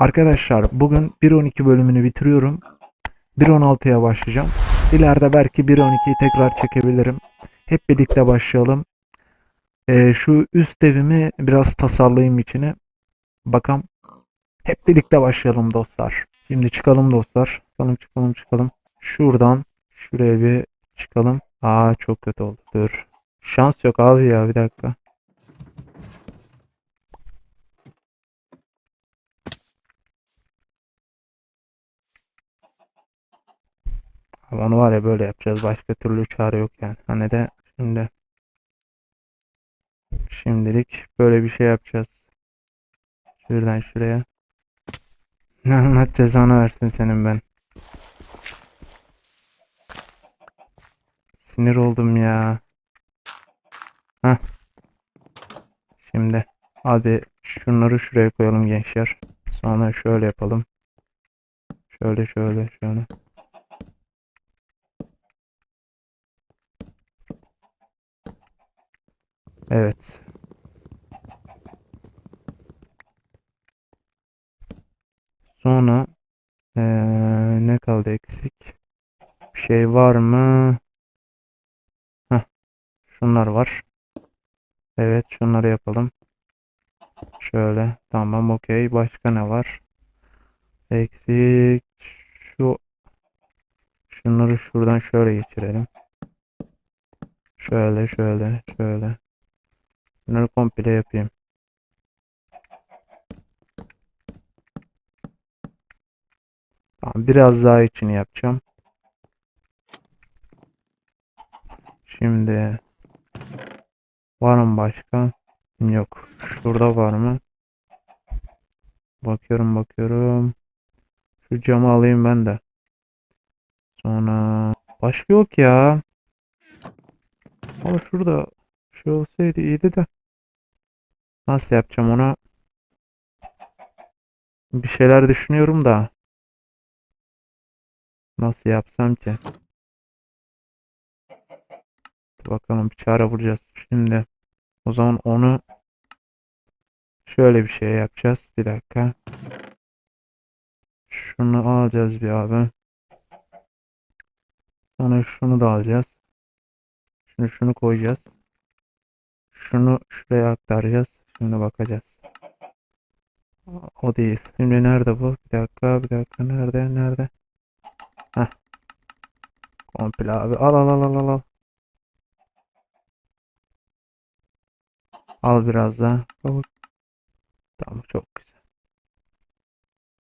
Arkadaşlar bugün 1.12 bölümünü bitiriyorum. 1.16'ya başlayacağım. İleride belki 1.12'yi tekrar çekebilirim. Hep birlikte başlayalım. Ee, şu üst evimi biraz tasarlayayım içine. Bakalım. Hep birlikte başlayalım dostlar. Şimdi çıkalım dostlar. Çıkalım çıkalım çıkalım. Şuradan şuraya bir çıkalım. Aa çok kötü oldu. Dur. Şans yok abi ya bir dakika. Onu var ya böyle yapacağız. Başka türlü çare yok yani. Hani de şimdi şimdilik böyle bir şey yapacağız. Şuradan şuraya. Ne Allah cezanı versin senin ben. Sinir oldum ya. Heh. Şimdi abi şunları şuraya koyalım gençler. Sonra şöyle yapalım. Şöyle şöyle şöyle. Evet. Sonra eee, ne kaldı eksik? Bir şey var mı? Heh, şunlar var. Evet, şunları yapalım. Şöyle, tamam, okey. Başka ne var? Eksik. Şu şunları şuradan şöyle geçirelim. Şöyle, şöyle, şöyle. Bunları komple yapayım. Tamam, biraz daha içini yapacağım. Şimdi var mı başka? Yok. Şurada var mı? Bakıyorum bakıyorum. Şu camı alayım ben de. Sonra başka yok ya. Ama şurada şey olsaydı iyiydi de. Nasıl yapacağım onu? Bir şeyler düşünüyorum da. Nasıl yapsam ki? Bakalım bir çare bulacağız. Şimdi o zaman onu şöyle bir şey yapacağız. Bir dakika. Şunu alacağız bir abi. Sonra şunu da alacağız. Şimdi şunu koyacağız. Şunu şuraya aktaracağız. Şimdi bakacağız. O değil. Şimdi nerede bu? Bir dakika, bir dakika. Nerede? Nerede? Heh. Komple abi. Al al al al al. al. Biraz daha. Tamam çok güzel.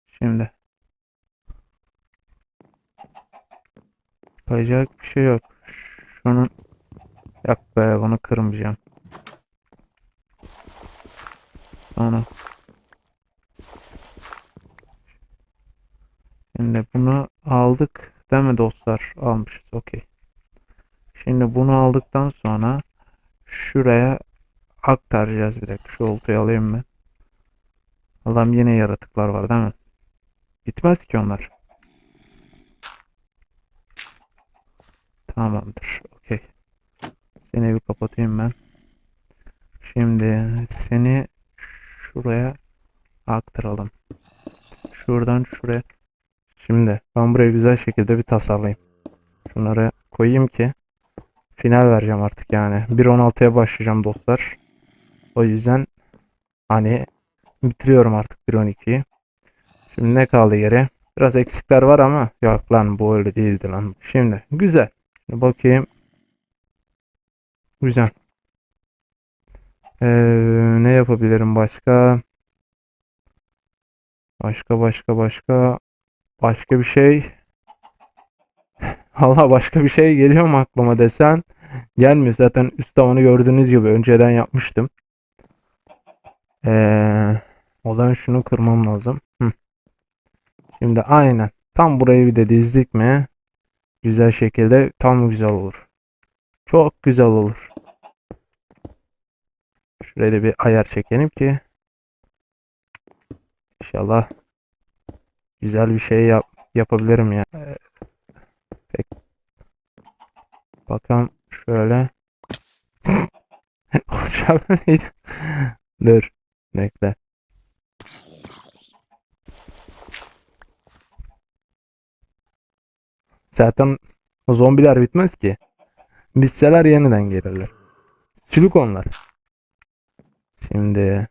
Şimdi. Yapacak bir şey yok. Şunun Yok be bunu kırmayacağım. Sonra Şimdi bunu aldık değil mi dostlar? Almışız. Okey. Şimdi bunu aldıktan sonra şuraya aktaracağız bir dakika. Şu oltayı alayım ben. Allah'ım yine yaratıklar var değil mi? Bitmez ki onlar. Tamamdır. Okey. Seni bir kapatayım ben. Şimdi seni şuraya aktaralım. Şuradan şuraya. Şimdi ben burayı güzel şekilde bir tasarlayayım. Şunları koyayım ki final vereceğim artık yani. 1.16'ya başlayacağım dostlar. O yüzden hani bitiriyorum artık 1.12'yi. Şimdi ne kaldı geri? Biraz eksikler var ama yok lan bu öyle değildi lan. Şimdi güzel. Şimdi bakayım. Güzel. Ee, ne yapabilirim başka? Başka başka başka başka bir şey. Allah başka bir şey geliyor mu aklıma desen? Gelmiyor. Zaten üst tavanı gördüğünüz gibi önceden yapmıştım. Ee, o zaman şunu kırmam lazım. Hı. Şimdi aynen. Tam burayı bir de dizdik mi? Güzel şekilde tam güzel olur. Çok güzel olur. Şuraya bir ayar çekelim ki inşallah güzel bir şey yap yapabilirim ya. Yani. Bakalım şöyle. Uçak neydi? Dur. Bekle. Zaten zombiler bitmez ki. Bitseler yeniden gelirler. Sülük onlar. Şimdi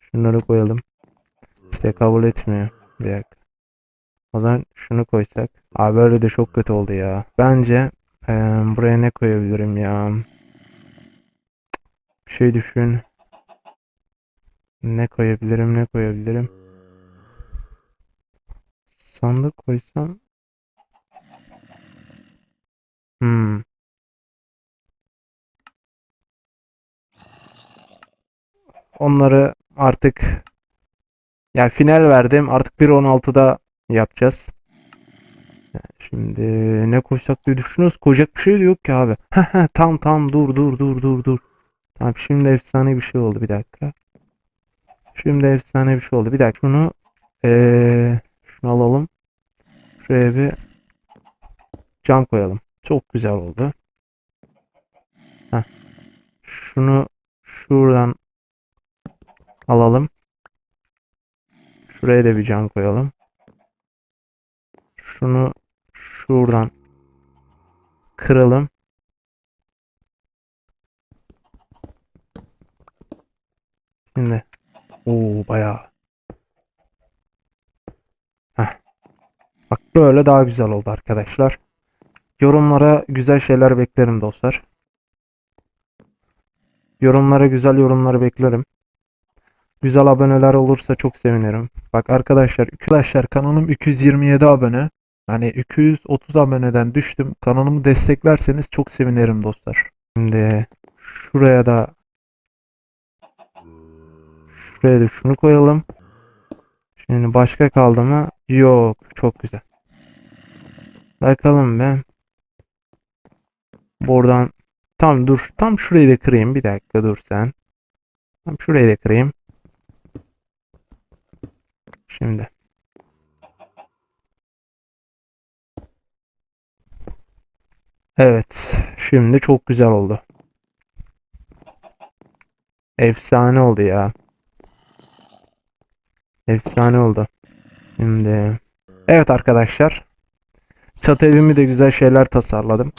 şunları koyalım. İşte kabul etmiyor. Bir dakika. O zaman şunu koysak. Abi böyle de çok kötü oldu ya. Bence eee, buraya ne koyabilirim ya? Bir şey düşün. Ne koyabilirim, ne koyabilirim? Sandık koysam. Hmm. Onları artık ya final verdim. Artık 1.16'da yapacağız. Şimdi ne koysak diye düşünüyoruz. Koyacak bir şey de yok ki abi. Tam tam dur dur dur dur dur. Tamam şimdi efsane bir şey oldu bir dakika. Şimdi efsane bir şey oldu. Bir dakika şunu eee şunu alalım. Şuraya bir cam koyalım. Çok güzel oldu. Heh. Şunu şuradan alalım. Şuraya da bir cam koyalım. Şunu şuradan kıralım. Şimdi Oo bayağı. Heh. Bak böyle daha güzel oldu arkadaşlar. Yorumlara güzel şeyler beklerim dostlar. Yorumlara güzel yorumları beklerim. Güzel aboneler olursa çok sevinirim. Bak arkadaşlar, arkadaşlar kanalım 227 abone. Hani 230 aboneden düştüm. Kanalımı desteklerseniz çok sevinirim dostlar. Şimdi şuraya da şuraya da şunu koyalım. Şimdi başka kaldı mı? Yok. Çok güzel. Bakalım be. Buradan tam dur. Tam şurayı da kırayım. Bir dakika dur sen. Tam şurayı da kırayım. Şimdi. Evet. Şimdi çok güzel oldu. Efsane oldu ya. Efsane oldu. Şimdi. Evet arkadaşlar. Çatı evimi de güzel şeyler tasarladım.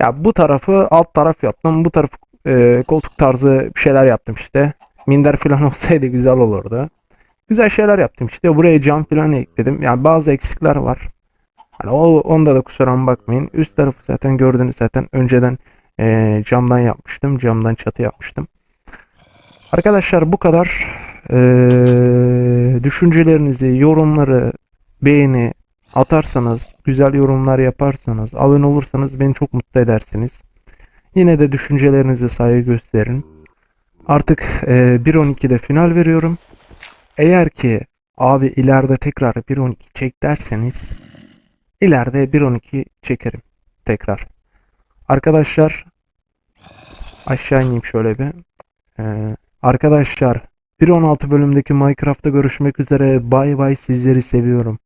Ya bu tarafı alt taraf yaptım. Bu tarafı e, koltuk tarzı bir şeyler yaptım işte. Minder falan olsaydı güzel olurdu. Güzel şeyler yaptım işte. Buraya cam falan ekledim. Yani bazı eksikler var. Hani o onda da kusura bakmayın. Üst tarafı zaten gördünüz zaten önceden e, camdan yapmıştım. Camdan çatı yapmıştım. Arkadaşlar bu kadar. E, düşüncelerinizi, yorumları, beğeni atarsanız, güzel yorumlar yaparsanız, abone olursanız beni çok mutlu edersiniz. Yine de düşüncelerinize saygı gösterin. Artık e, 1.12'de final veriyorum. Eğer ki abi ileride tekrar 1.12 çek derseniz ileride 1.12 çekerim tekrar. Arkadaşlar aşağı ineyim şöyle bir. Ee, arkadaşlar 1.16 bölümdeki Minecraft'ta görüşmek üzere. Bay bay sizleri seviyorum.